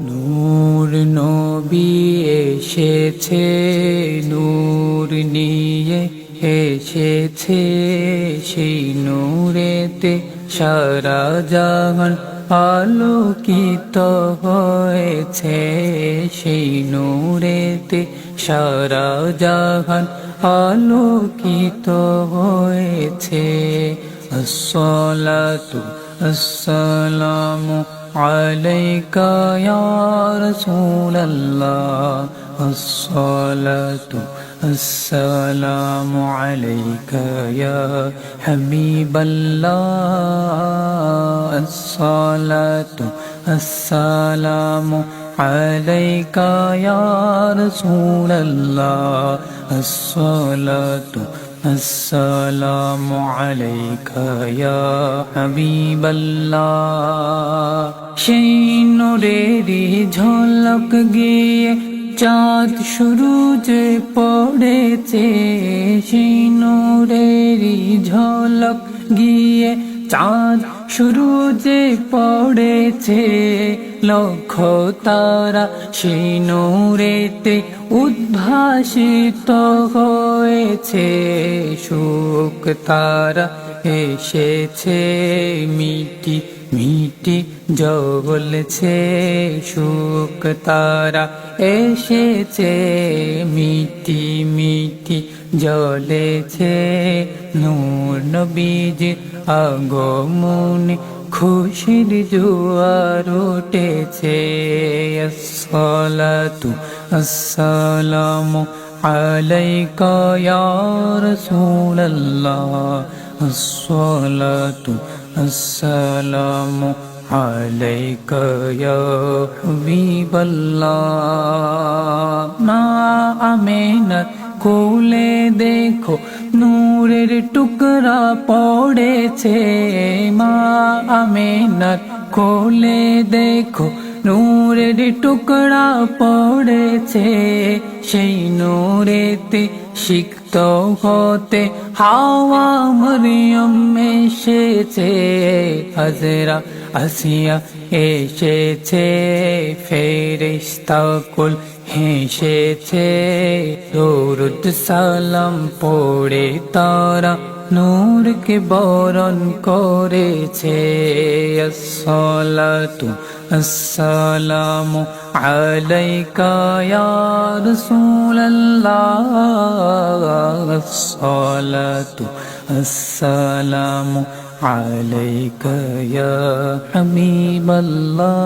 নূর নবী এসেছে, নূর নিয়ে এসেছে, সেই নূরেতে সারা জাহান আলোকিত হয়েছে, সেই নূরেতে সারা জাহান আলোকিত হয়েছে। আসসালাতু আসসালামু আলাইকা ইয়া রাসূলুল্লাহ। আসসালাতু আসসালামু আলাইকা ইয়া হাবিবাল্লাহ। আসসালাতু আসসালামু আলাইকা ইয়া রাসূলুল্লাহ। الصلاة السلام عليك يا حبيب الله সেই নূরেরই ঝলক গিয়ে চাঁদ শুরু যে পড়েছে সেই নূরেরই ঝলক গিয়ে চাঁদ শুরু যে পড়েছে লক্ষ তারা সিনুরেতে নূরেতে উদ্ভাসিত হয়েছে। শোক তারা এসেছে মিটি মিটি জ্বলছে সুখ তারা। এসেছে মিটি মিটি জ্বলেছে নূর নবীজ আগমনে। খুশির জোয়ার উঠেছে, আসসালাতু আসসালামু আলাইকা ইয়া রাসূলাল্লাহ। আসসালাতু আসসালামু আলাইকা ইয়া হাবিবাল্লাহ মা আমিনাত কোলে দেখো নূরের টুকরা পড়েছে মা আমিনাত কোলে দেখো নূরের টুকরা পড়েছে সেই নূরেতে সিক্ত হতে হাওয়া মরিয়ম এসেছে হাজরা আসিয়া এসেছে ফেরিস্তা কুল হেসেছে দরুদ সালাম পড়ে তারা নূরকে বরণ করেছে। আসসালাতু আসসালামু আলাইকা ইয়া রাসূলাল্লাহ। আসসালাতু আসসালামু আলাইকা ইয়া হাবিবাল্লাহ